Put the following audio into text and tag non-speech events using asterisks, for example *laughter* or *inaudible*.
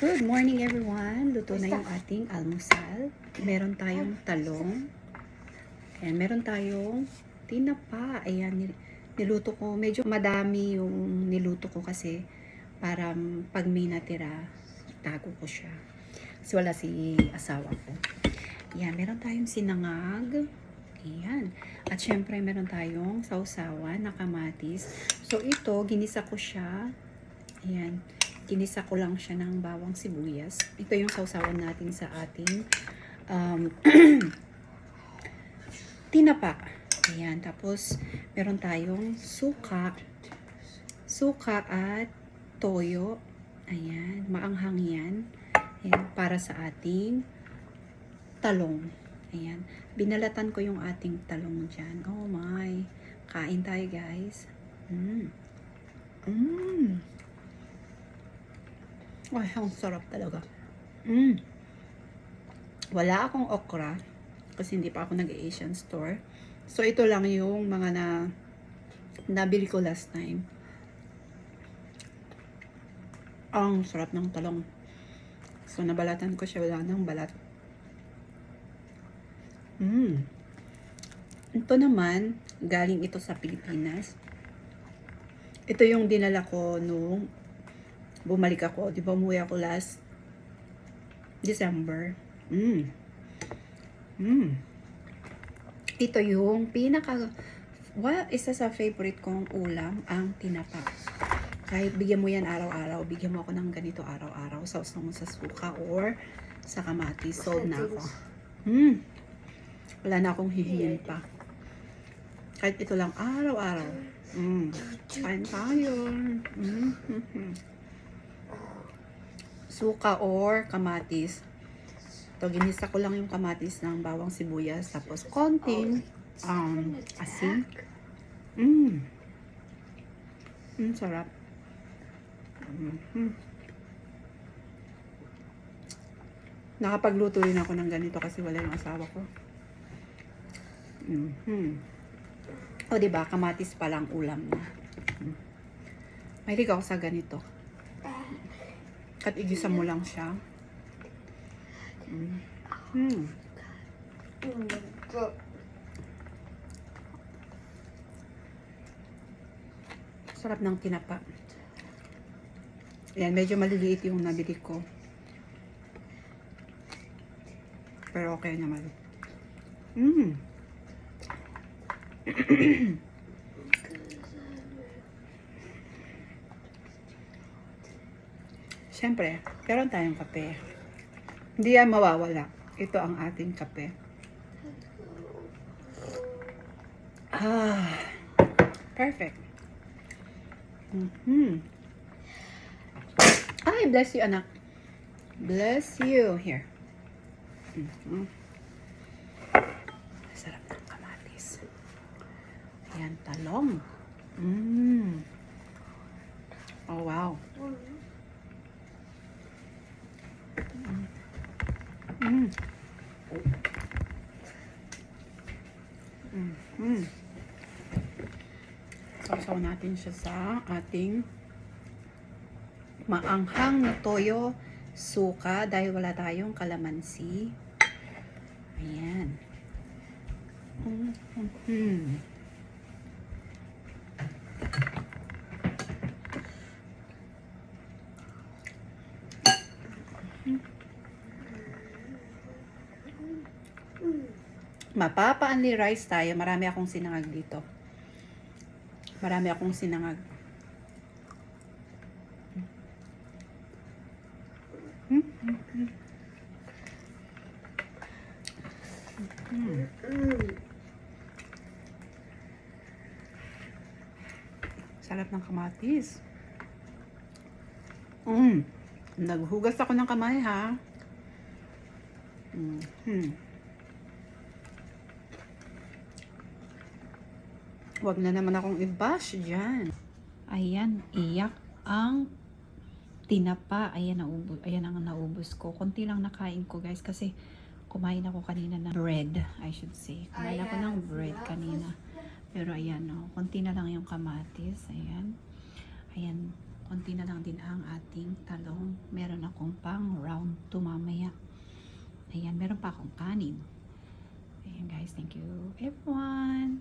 Good morning everyone. Luto na yung ating almusal. Meron tayong talong. Ayan, meron tayong tinapa. Ayan, nil- niluto ko. Medyo madami yung niluto ko kasi para pag may natira, tago ko siya. Kasi wala si asawa ko. Ayan, meron tayong sinangag. Ayan. At syempre, meron tayong sausawan na kamatis. So, ito, ginisa ko siya. Ayan. Ginisa ko lang siya ng bawang sibuyas. Ito yung sausawan natin sa ating um, *clears throat* tinapa. Ayan. Tapos, meron tayong suka. Suka at toyo. Ayan. Maanghang yan. Ayan. Para sa ating talong. Ayan. Binalatan ko yung ating talong dyan. Oh my. Kain tayo guys. Mm. Mm. Ay, ang sarap talaga. Mm. Wala akong okra kasi hindi pa ako nag-Asian store. So, ito lang yung mga na nabili ko last time. Ang sarap ng talong. So, nabalatan ko siya. Wala nang balat. Mm. Ito naman, galing ito sa Pilipinas. Ito yung dinala ko nung bumalik ako. Di ba umuwi ako last December. Mm. Mm. Ito yung pinaka well, isa sa favorite kong ulam, ang tinapa. Kahit bigyan mo yan araw-araw, bigyan mo ako ng ganito araw-araw, sauce mo sa suka or sa kamatis. Sold na ako. Mm. Wala na akong hihingin pa. Kahit ito lang araw-araw. Mm. Kain tayo. Mm. Suka or kamatis. Ito, ginisa ko lang yung kamatis ng bawang sibuyas. Tapos, konting um, asin. Mm. Mm, sarap. Mm. Nakapagluto rin ako ng ganito kasi wala yung asawa ko. Mhm. O, di ba Kamatis pa lang ulam na. Mm. Mahilig ako sa ganito. At igisa mo lang siya. Mm. Hmm. Sarap ng tinapa. Ayan, medyo maliliit yung nabili ko. Pero okay naman. Mmm. *clears throat* Siyempre, meron tayong kape. Hindi yan mawawala. Ito ang ating kape. Ah, perfect. Mhm. Ay, bless you, anak. Bless you. Here. Mhm. Sarap ng kamatis. Ayan, talong. Mmm. Oh, wow. Mm. Mm. Mm. Natin siya sa ating maanghang na toyo suka dahil wala tayong kalamansi. Ayan. Mm. Mapapa-only rice tayo. Marami akong sinangag dito. Marami akong sinangag. Hmm? Hmm? Hmm? Hmm. Ng kamatis. Mm. Naghugas ako ng kamay ha. Mm. Hmm. Huwag na naman akong i-bash dyan. Ayan, iyak ang tinapa. Ayan, naubos, ayan ang naubos ko. Konti lang nakain ko guys kasi kumain ako kanina ng bread, I should say. Kumain ako ng bread kanina. Pero ayan, oh, konti na lang yung kamatis. Ayan. Ayan. konti na lang din ang ating talong. Meron akong pang round 2 mamaya. Ayan, meron pa akong kanin. Ayan guys, thank you everyone.